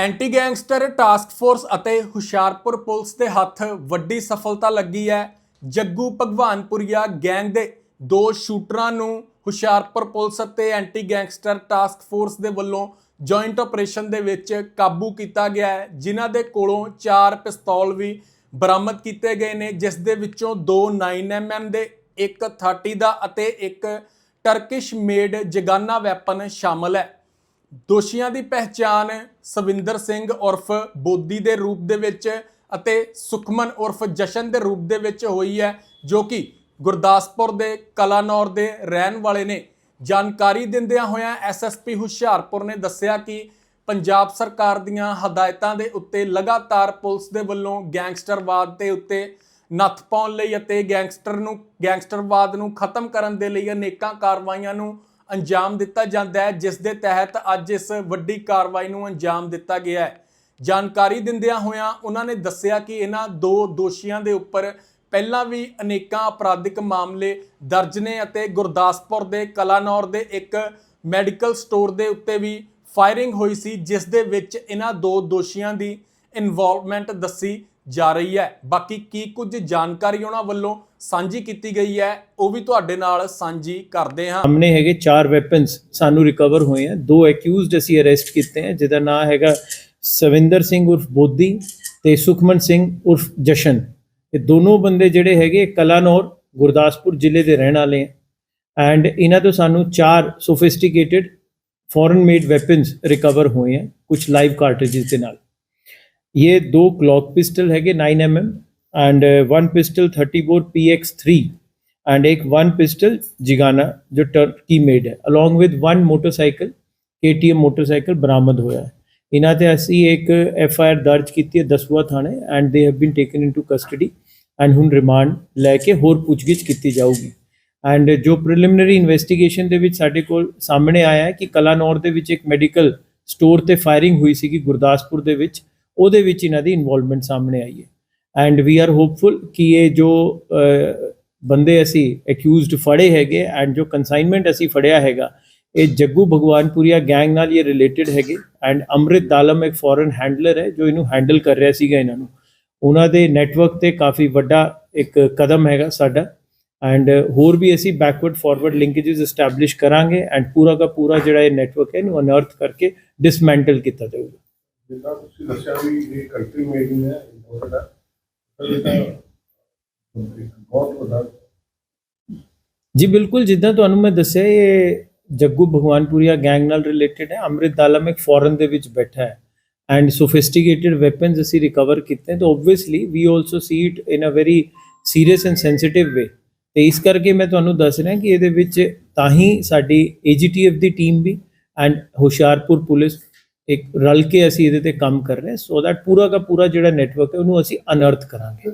Anti gangster task force ਅਤੇ Hoshiarpur police ਦੇ ਹੱਥ ਵੱਡੀ ਸਫਲਤਾ ਲੱਗੀ ਹੈ। ਜੱਗੂ ਭਗਵਾਨਪੁਰੀਆ ਗੈਂਗ ਦੇ ਦੋ ਸ਼ੂਟਰਾਂ ਨੂੰ ਹੁਸ਼ਿਆਰਪੁਰ ਪੁਲਿਸ ਅਤੇ ਐਂਟੀ ਗੈਂਗਸਟਰ ਟਾਸਕ ਫੋਰਸ ਦੇ ਵੱਲੋਂ ਜੁਆਇੰਟ ਆਪਰੇਸ਼ਨ ਦੇ ਵਿੱਚ ਕਾਬੂ ਕੀਤਾ ਗਿਆ ਹੈ, ਜਿਨ੍ਹਾਂ ਦੇ ਕੋਲੋਂ ਚਾਰ ਪਿਸਤੌਲ ਵੀ ਬਰਾਮਦ ਕੀਤੇ ਗਏ ਨੇ, ਜਿਸ ਦੇ ਵਿੱਚੋਂ ਦੋ 9mm ਦੇ, ਇੱਕ 30 ਦਾ ਅਤੇ ਇੱਕ ਟਰਕਿਸ਼ ਮੇਡ ਜਗਾਨਾ ਵੈਪਨ ਸ਼ਾਮਲ ਹੈ। ਦੋਸ਼ੀਆਂ ਦੀ ਪਹਿਚਾਣ ਸਵਿੰਦਰ ਸਿੰਘ ਉਰਫ ਬੋਦੀ ਦੇ ਰੂਪ ਦੇ ਵਿੱਚ ਅਤੇ ਸੁਖਮਨ ਉਰਫ ਜਸ਼ਨ ਦੇ ਰੂਪ ਦੇ ਵਿੱਚ ਹੋਈ ਹੈ, ਜੋ ਕਿ ਗੁਰਦਾਸਪੁਰ ਦੇ ਕਲਾਨੌਰ ਦੇ ਰਹਿਣ ਵਾਲੇ ਨੇ। ਜਾਣਕਾਰੀ ਦਿੰਦਿਆਂ ਹੋਇਆਂ ਐਸਐਸਪੀ ਹੁਸ਼ਿਆਰਪੁਰ ਨੇ ਦੱਸਿਆ ਕਿ ਪੰਜਾਬ ਸਰਕਾਰ ਦੀਆਂ ਹਦਾਇਤਾਂ ਦੇ ਉੱਤੇ ਲਗਾਤਾਰ ਪੁਲਿਸ ਦੇ ਵੱਲੋਂ ਗੈਂਗਸਟਰਵਾਦ ਦੇ ਉੱਤੇ ਨੱਥ ਪਾਉਣ ਲਈ ਅਤੇ ਗੈਂਗਸਟਰ ਨੂੰ, ਗੈਂਗਸਟਰਵਾਦ ਨੂੰ ਖਤਮ ਕਰਨ ਦੇ ਲਈ ਅਨੇਕਾਂ ਕਾਰਵਾਈਆਂ ਨੂੰ ਅੰਜਾਮ ਦਿੱਤਾ ਜਾਂਦਾ ਹੈ, ਜਿਸ ਦੇ ਤਹਿਤ ਅੱਜ ਇਸ ਵੱਡੀ ਕਾਰਵਾਈ ਨੂੰ ਅੰਜਾਮ ਦਿੱਤਾ ਗਿਆ ਹੈ। ਜਾਣਕਾਰੀ ਦਿੰਦਿਆਂ ਹੋਇਆਂ ਉਹਨਾਂ ਨੇ ਦੱਸਿਆ ਕਿ ਇਹਨਾਂ ਦੋ ਦੋਸ਼ੀਆਂ ਦੇ ਉੱਪਰ ਪਹਿਲਾਂ ਵੀ ਅਨੇਕਾਂ ਅਪਰਾਧਿਕ ਮਾਮਲੇ ਦਰਜ ਨੇ ਅਤੇ ਗੁਰਦਾਸਪੁਰ ਦੇ ਕਲਾਨੌਰ ਦੇ ਇੱਕ ਮੈਡੀਕਲ ਸਟੋਰ ਦੇ ਉੱਤੇ ਵੀ ਫਾਇਰਿੰਗ ਹੋਈ ਸੀ, ਜਿਸ ਦੇ ਵਿੱਚ ਇਹਨਾਂ ਦੋ ਦੋਸ਼ੀਆਂ ਦੀ ਇਨਵੋਲਵਮੈਂਟ ਦੱਸੀ ਜਾ ਰਹੀ ਹੈ। ਬਾਕੀ ਕੀ ਕੁਝ ਜਾਣਕਾਰੀ ਉਹਨਾਂ ਵੱਲੋਂ ਸਾਂਝੀ ਕੀਤੀ ਗਈ ਹੈ, ਉਹ ਵੀ ਤੁਹਾਡੇ ਨਾਲ ਸਾਂਝੀ ਕਰਦੇ ਹਾਂ। ਸਾਹਮਣੇ ਹੈਗੇ ਚਾਰ ਵੈਪਨਸ ਸਾਨੂੰ ਰਿਕਵਰ ਹੋਏ ਆ। ਦੋ ਅਕਿਊਜ਼ਡ ਅਸੀਂ ਅਰੈਸਟ ਕੀਤੇ ਆ, ਜਿਹਦਾ ਨਾਮ ਹੈਗਾ ਸਵਿੰਦਰ ਸਿੰਘ ਉਰਫ ਬੋਦੀ ਤੇ ਸੁਖਮਨ ਸਿੰਘ ਉਰਫ ਜਸ਼ਨ। ਇਹ ਦੋਨੋਂ ਬੰਦੇ ਜਿਹੜੇ ਹੈਗੇ ਕਲਾਨੌਰ, ਗੁਰਦਾਸਪੁਰ ਜ਼ਿਲ੍ਹੇ ਦੇ ਰਹਿਣ ਵਾਲੇ ਆ। ਐਂਡ ਇਹਨਾਂ ਤੋਂ ਸਾਨੂੰ ਚਾਰ sophisticated foreign made weapons recover ਹੋਏ ਆ ਕੁਝ ਲਾਈਵ ਕਾਰਟ੍ਰਿਜਸ ਦੇ ਨਾਲ। ਇਹ ਦੋ ਕਲੌਕ ਪਿਸਟਲ ਹੈਗੇ 9mm and one pistol 30 bore PX3 and एक one pistol जिगाना जो टर्की मेड है along with one motorcycle KTM motorcycle ਬਰਾਮਦ ਹੋਇਆ ਹੈ ਇਹਨਾਂ ਤੇ ਅਸੀਂ ਇੱਕ ਐਫ ਆਈ ਆਰ ਦਰਜ ਕੀਤੀ ਹੈ ਦਸੂਆ ਥਾਣੇ and they have been taken into custody and ਹੁਣ ਰਿਮਾਂਡ ਲੈ ਕੇ ਹੋਰ ਪੁੱਛਗਿੱਛ ਕੀਤੀ ਜਾਊਗੀ ਐਂਡ ਜੋ ਪ੍ਰੀਲਿਮਿਨਰੀ ਇਨਵੈਸਟੀਗੇਸ਼ਨ ਦੇ ਵਿੱਚ ਸਾਡੇ ਕੋਲ ਸਾਹਮਣੇ ਆਇਆ ਹੈ ਕਿ ਕਲਾਨੌਰ ਦੇ ਵਿੱਚ ਇੱਕ ਮੈਡੀਕਲ ਸਟੋਰ ਤੇ ਫਾਇਰਿੰਗ ਹੋਈ ਸੀਗੀ ਗੁਰਦਾਸਪੁਰ ਦੇ ਵਿੱਚ ਉਹਦੇ ਵਿੱਚ ਇਹਨਾਂ ਦੀ ਇਨਵੋਲਵਮੈਂਟ ਸਾਹਮਣੇ ਆਈ ਹੈ। ਐਂਡ ਵੀ ਆਰ ਹੋਪਫੁਲ ਕਿ ਇਹ ਜੋ ਬੰਦੇ ਅਸੀਂ ਅਕਿਊਜ਼ਡ ਫੜੇ ਹੈਗੇ ਐਂਡ ਜੋ ਕਨਸਾਈਨਮੈਂਟ ਅਸੀਂ ਫੜਿਆ ਹੈਗਾ, ਇਹ ਜੱਗੂ ਭਗਵਾਨਪੁਰੀਆ ਗੈਂਗ ਨਾਲ ਇਹ ਰਿਲੇਟਡ ਹੈਗੇ। ਐਂਡ ਅੰਮ੍ਰਿਤ ਦਾਲਮ ਇੱਕ ਫੋਰਨ ਹੈਂਡਲਰ ਹੈ, ਜੋ ਇਹਨੂੰ ਹੈਂਡਲ ਕਰ ਰਿਹਾ ਸੀਗਾ ਇਹਨਾਂ ਨੂੰ। ਉਹਨਾਂ ਦੇ ਨੈਟਵਰਕ ਤੇ ਕਾਫੀ ਵੱਡਾ ਇੱਕ ਕਦਮ ਹੈਗਾ ਸਾਡਾ। ਐਂਡ ਹੋਰ ਵੀ ਅਸੀਂ ਬੈਕਵਰਡ ਫਾਰਵਰਡ ਲਿੰਕੇजेस ਐਸਟੈਬਲਿਸ਼ ਕਰਾਂਗੇ ਐਂਡ ਪੂਰਾ ਦਾ ਪੂਰਾ ਜਿਹੜਾ ਇਹ ਨੈਟਵਰਕ ਹੈ, ਇਹਨੂੰ ਅਨਰਥ ਕਰਕੇ ਡਿਸਮੈਂਟਲ ਕੀਤਾ ਜਾਊਗਾ। ਜਿੱਦਾਂ ਤੁਸੀਂ ਦੱਸਿਆ ਵੀ ਇਹ ਕੰਟਰੀ ਮੇਡ ਹੈ, ਇੰਪੋਰਟਡ ਹੈ ਇਹ ਤਾਂ ਬਹੁਤ ਵੱਡਾ ਜੀ, ਬਿਲਕੁਲ, ਜਿੱਦਾਂ ਤੁਹਾਨੂੰ ਮੈਂ ਦੱਸਿਆ, ਇਹ ਜੱਗੂ ਭਗਵਾਨਪੁਰੀਆ ਗੈਂਗ ਨਾਲ ਰਿਲੇਟਡ ਹੈ, ਅੰਮ੍ਰਿਤ ਦਾਲਮ ਇੱਕ ਫੋਰਨ ਦੇ ਵਿੱਚ ਬੈਠਾ ਹੈ ਐਂਡ ਸੋਫਿਸਟੀਕੇਟਿਡ ਵੈਪਨਸ ਅਸੀਂ ਰਿਕਵਰ ਕੀਤੇ, ਤਾਂ obviously we also see it in a very serious and sensitive way ਤੇ ਇਸ ਕਰਕੇ ਮੈਂ ਤੁਹਾਨੂੰ ਦੱਸ ਰਿਹਾ ਕਿ ਇਹਦੇ ਵਿੱਚ ਤਾਂ ਹੀ ਸਾਡੀ ਏਜੀਟੀਐਫ ਦੀ ਟੀਮ ਵੀ ਐਂਡ ਹੁਸ਼ਿਆਰਪੁਰ ਪੁਲਿਸ ਇੱਕ ਰਲ ਕੇ ਅਸੀਂ ਇਹਦੇ ਤੇ ਕੰਮ ਕਰ ਰਹੇ ਸੋ ਦੈਟ ਪੂਰਾ ਦਾ ਪੂਰਾ ਜਿਹੜਾ ਨੈਟਵਰਕ ਹੈ ਉਹਨੂੰ ਅਸੀਂ ਅਨਰਥ ਕਰਾਂਗੇ।